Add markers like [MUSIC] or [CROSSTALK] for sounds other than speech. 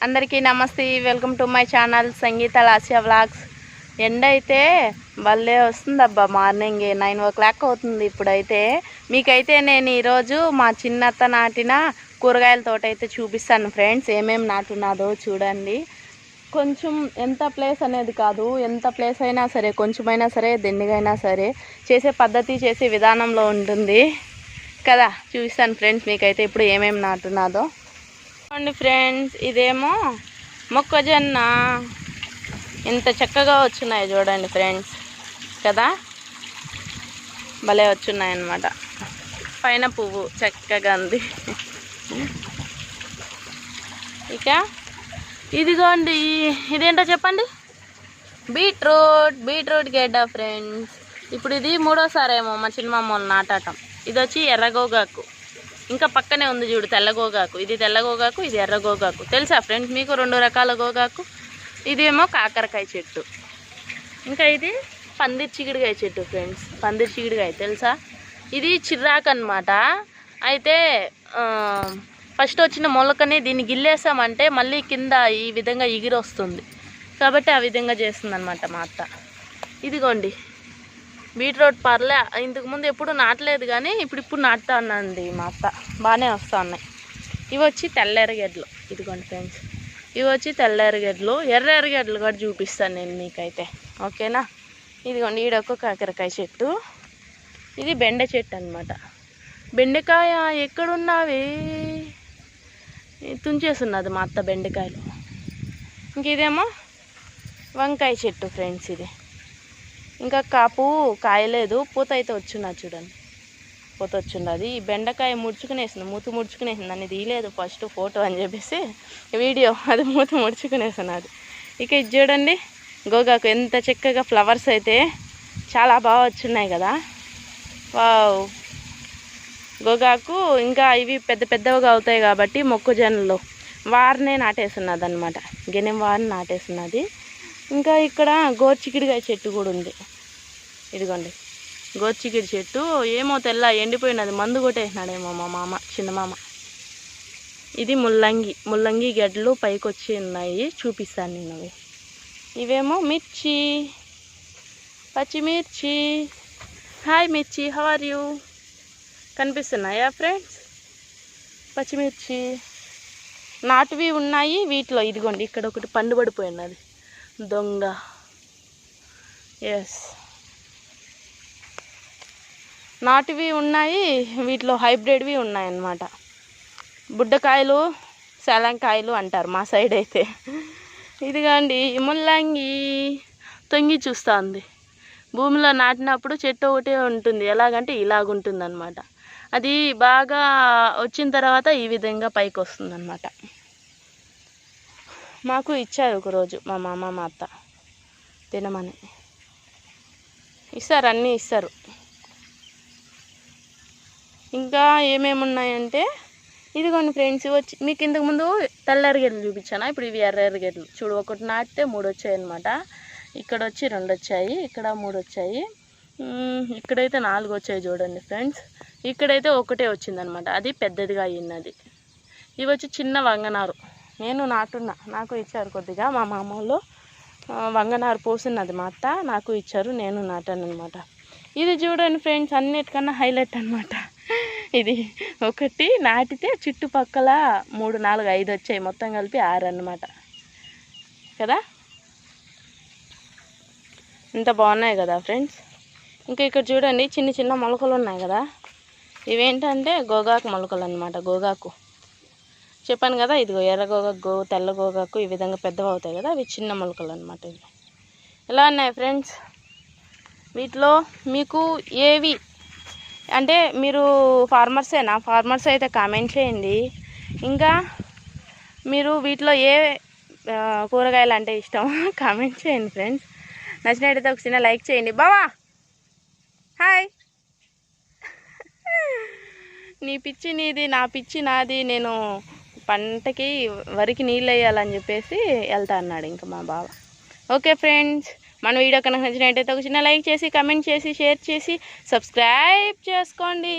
అందరికీ నమస్తే welcome to my channel Sangeetha లాసియా vlogs. ఎండ అయితే భలే వస్తుంది అబ్బా మార్నింగ్ నైన్ ఓ క్లాక్ అవుతుంది ఇప్పుడైతే. మీకైతే నేను ఈరోజు మా చిన్నత్త నాటిన కూరగాయల తోట అయితే చూపిస్తాను ఫ్రెండ్స్ ఏమేమి నాటున్నాదో చూడండి. కొంచెం ఎంత ప్లేస్ అనేది కాదు ఎంత ప్లేస్ అయినా సరే కొంచెమైనా సరే దండిగైనా సరే చేసే పద్ధతి చేసే విధానంలో ఉంటుంది. కదా చూపిస్తాను ఫ్రెండ్స్ మీకైతే ఇప్పుడు ఏమేమి నాటున్నాదో చూడండి ఫ్రెండ్స్ ఇదేమో మొక్కజొన్న. ఎంత చక్కగా వచ్చినాయి చూడండి ఫ్రెండ్స్ కదా? భలే వచ్చున్నాయి అన్నమాట పైన పువ్వు చక్కగా ఉంది. ఇక ఇదిగోండి ఇదేంటో చెప్పండి? బీట్రూట్ బీట్రూట్ గడ్డ ఫ్రెండ్స్. ఇప్పుడు ఇది మూడోసారేమో మా చిన్నమ్మ వాళ్ళు నాటటం. ఇది వచ్చి ఎర్రగోగాకు. ఇంకా పక్కనే ఉంది చూడు తెల్లగోగాకు. ఇది తెల్లగోగాకు ఇది ఎర్రగోగాకు. తెలుసా ఫ్రెండ్స్ మీకు రెండు రకాల గోగాకు. ఇదేమో కాకరకాయ చెట్టు. ఇంకా ఇది పందిరి చిగుడుకాయ చెట్టు ఫ్రెండ్స్ పందిరి చిగుడుకాయ తెలుసా? ఇది చిర్రాకు అనమాట అయితే ఫస్ట్ వచ్చిన మొలకని దీన్ని గిల్లేసామంటే మళ్ళీ కింద ఈ విధంగా ఎగిరి వస్తుంది కాబట్టి ఆ విధంగా చేస్తుంది అన్నమాట మా అత్త. ఇదిగోండి. బీట్రూట్ పర్లే ఇంతకుముందు ఎప్పుడు నాటలేదు కానీ ఇప్పుడు ఇప్పుడు నాటుతా ఉన్నది మా అత్త. బాగానే వస్తూ ఉన్నాయి ఇవి వచ్చి తెల్ల ఎర్రగడ్డలు ఇదిగోండి ఫ్రెండ్స్. ఇవి వచ్చి తెల్ల ఎర్రగడ్డలు ఎర్ర ఎర్రగడ్డలు కూడా చూపిస్తాను నేను మీకైతే. ఓకేనా? ఇదిగోండి ఈడొక్క కాకరకాయ చెట్టు. ఇది బెండ చెట్టు అనమాట బెండకాయ ఎక్కడున్నావి? తుంచేస్తున్నది మా అత్త బెండకాయలు. ఇంక ఇదేమో వంకాయ చెట్టు ఫ్రెండ్స్ ఇది. ఇంకా కాపు కాయలేదు పూత అయితే వచ్చిందా చూడండి. పూత వచ్చిండది ఈ బెండకాయ ముడుచుకునేసింది మూత ముడుచుకునేసింది. అని తీయలేదు ఫస్ట్ ఫోటో అని చెప్పేసి వీడియో అది మూత ముడుచుకునేసినది ఇక ఇది చూడండి గోగాకు ఎంత చక్కగా ఫ్లవర్స్ అయితే చాలా బాగా వచ్చున్నాయి కదా. వావ్! గోగాకు ఇంకా ఇవి పెద్ద పెద్దవిగా అవుతాయి కాబట్టి మొక్కజొన్నలు వారినే నాటేస్తున్నది అనమాట గెనెం వారిని నాటేస్తున్నది. ఇంకా ఇక్కడ గోర్చికిడికాయ చెట్టు కూడా ఉంది. ఇదిగోండి. గోచిగిరి చెట్టు. ఏమో తెల్ల ఎండిపోయినది. మందు కొట్టేసినాడేమో మా మామ చిన్న మామ. ఇది ముల్లంగి. ముల్లంగి గడ్డలు పైకి వచ్చి ఉన్నాయి చూపిస్తాను నేను అవి. ఇవేమో మిర్చి. పచ్చిమిర్చి. హాయ్ మిర్చి హౌ ఆర్ యూ కనిపిస్తున్నాయా ఫ్రెండ్స్? పచ్చిమిర్చి. నాటువి ఉన్నాయి వీటిలో. ఇదిగోండి ఇక్కడ ఒకటి పండు పడిపోయి ఉన్నది దొంగ. ఎస్ నాటివి ఉన్నాయి వీటిలో హైబ్రిడ్వి ఉన్నాయి అన్నమాట బుడ్డకాయలు శలంకాయలు అంటారు మా సైడ్ అయితే. ఇదిగోండి ముల్లంగి తొంగి చూస్తుంది. భూమిలో నాటినప్పుడు చెట్టు ఒకటే ఉంటుంది ఎలాగంటే ఇలాగుంటుంది అనమాట అది బాగా వచ్చిన తర్వాత ఈ విధంగా పైకి వస్తుంది అనమాట మాకు ఇచ్చారు ఒకరోజు మా మామ మా అత్త తినమని. ఇస్తారు అన్నీ ఇస్తారు. ఇంకా ఏమేమి ఉన్నాయంటే ఇదిగోండి ఫ్రెండ్స్ వచ్చి మీకు ఇంతకుముందు ముందు చూపించాను? ఇప్పుడు ఇవి ఎర్ర చూడు ఒకటి నాటితే మూడు వచ్చాయి అనమాట ఇక్కడ వచ్చి రెండు వచ్చాయి ఇక్కడ మూడు వచ్చాయి ఇక్కడైతే నాలుగు వచ్చాయి చూడండి ఫ్రెండ్స్. ఇక్కడైతే ఒకటే వచ్చిందనమాట అది పెద్దదిగా అయ్యినది ఇవి వచ్చి చిన్న వంగనారు. నేను నాటున్నా. నాకు ఇచ్చారు కొద్దిగా. మా మామ వాళ్ళు వంగనారు పోసినది మా అత్త. నాకు ఇచ్చారు నేను నాటాను అనమాట ఇది చూడండి ఫ్రెండ్స్ అన్నిటికన్నా హైలైట్ అనమాట ఇది ఒకటి నాటితే చుట్టుపక్కల మూడు నాలుగు ఐదు వచ్చాయి. మొత్తం కలిపి ఆరు అన్నమాట. కదా? ఇంత బాగున్నాయి కదా ఫ్రెండ్స్? ఇంకా ఇక్కడ చూడండి చిన్న చిన్న మొలకలు ఉన్నాయి కదా? ఇవేంటంటే గోగాకు మొలకలు అనమాట గోగాకు. చెప్పాను కదా ఇదిగో ఎర్ర గోగాకు గో తెల్ల గోగాకు ఈ విధంగా పెద్దవి అవుతాయి కదా అవి చిన్న మొలకలు అనమాట ఇవి. ఎలా ఉన్నాయి ఫ్రెండ్స్? వీటిలో మీకు ఏవి అంటే మీరు ఫార్మర్సేనా ఫార్మర్స్ అయితే కామెంట్ చేయండి. ఇంకా మీరు వీటిలో ఏ కూరగాయలు అంటే ఇష్టం? [LAUGHS] కామెంట్ చేయండి ఫ్రెండ్స్ నచ్చినట్టయితే ఒక చిన్న లైక్ చేయండి. బావా! హాయ్ [LAUGHS] నీ పిచ్చి నీది నా పిచ్చి నాది నేను పంటకి వరికి నీళ్ళు వేయాలని చెప్పేసి వెళ్తా అన్నాడు ఇంకా మా బావ. ఓకే ఫ్రెండ్స్ మన వీడియో కనుక నచ్చినట్టయితే ఒక చిన్న లైక్ చేసి కమెంట్ చేసి షేర్ చేసి సబ్స్క్రైబ్ చేసుకోండి.